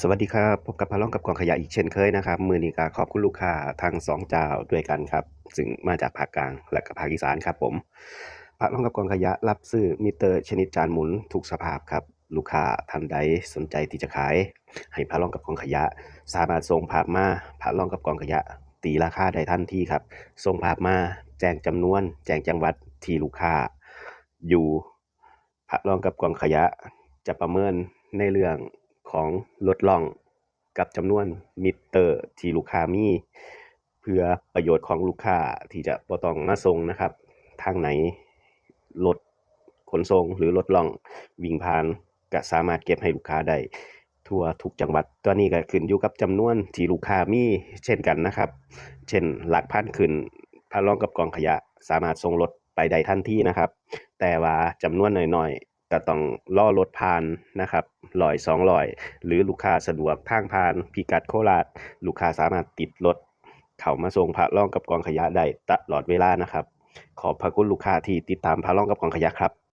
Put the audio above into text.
สวัสดีครับพบกับพาล่องกับกองขยะอีกเช่นเคยนะครับ มือนี้ก็ขอบคุณลูกค้าทั้งสองเจ้าด้วยกันครับ ซึ่งมาจากภาคกลางและก็ภาคอีสานครับผมพาล่องกับกองขยะรับซื้อมิเตอร์ชนิดจานหมุนทุกสภาพครับ ลูกค้าท่านใดสนใจที่จะขาย ให้พาล่องกับกองขยะ สามารถส่งภาพมาพาล่องกับกองขยะ ตีราคาได้ทันทีครับส่งภาพมาแจ้งจำนวน แจ้งจังหวัดที่ลูกค้า อยู่พระรองกับกองขยะจะประเมินในเรื่อง ของลดล่องกับจำนวนมิเตอร์ที่ลูกค้ามี เพื่อประโยชน์ของลูกค้าที่จะบ่ต้องมาส่งนะครับ ทางไหนรถขนส่งหรือรถล่องวิ่งผ่านก็สามารถเก็บให้ลูกค้าได้ทั่วทุกจังหวัด ตัวนี้ก็ขึ้นอยู่กับจำนวนที่ลูกค้ามีเช่นกันนะครับ เช่นหลักพันขึ้นพารองกับกองขยะสามารถส่งรถไปได้ทันทีนะครับ แต่ว่าจำนวนหน้อยๆ ก็ต้องล่อรถผ่านนะครับลอยสองลอย หรือลูกค้าสะดวกทางผ่านพิกัดโคราช ลูกค้าสามารถติดรถเข้ามาส่งพระล่องกับกองขยะได้ตลอดเวลานะครับ ขอบพระคุณลูกค้าที่ติดตามพระล่องกับกองขยะครับ